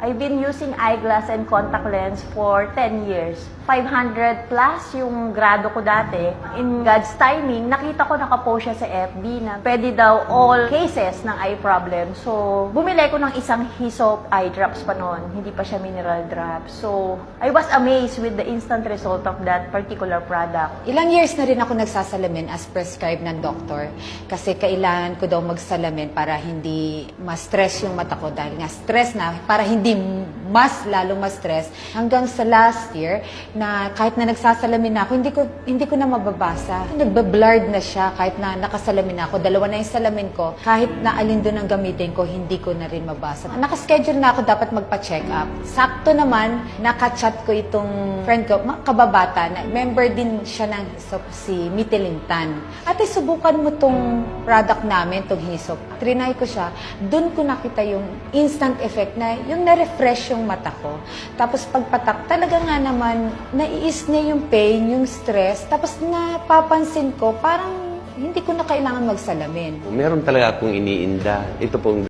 I've been using eyeglass and contact lens for 10 years. 500 plus yung grado ko dati. In God's timing, nakita ko nakapost siya sa FB na pwede daw all cases ng eye problem. So, bumili ko ng isang Hisop eye drops pa noon. Hindi pa siya mineral drops. So, I was amazed with the instant result of that particular product. Ilang years na rin ako nagsasalamin as prescribed ng doktor kasi kailangan ko daw magsalamin para hindi ma-stress yung mata ko dahil nga stress na para hindi mas lalong ma-stress hanggang sa last year na kahit na nagsasalamin na ako hindi ko hindi ko na mababasa. Nagbe-blurred na siya kahit na nakasalamin na ako. Dalawa na yung salamin ko. Kahit na alin doon ang gamitin ko, hindi ko na rin mabasa. Nakaschedule na ako dapat magpa-check up. Sakto naman, nakachat ko itong friend ko, kababata, na member din siya ng hisop, si Mitilintan. Ate, subukan mo tong product namin, tong hisop. Trinay ko siya. Doon ko nakita yung instant effect na yung na-refresh yung mata ko. Tapos pagpatak, talaga nga naman, naiis niya yung pain, yung stress. Tapos napapansin ko, parang hindi ko na kailangan magsalamin. Meron talaga akong iniinda. Ito pong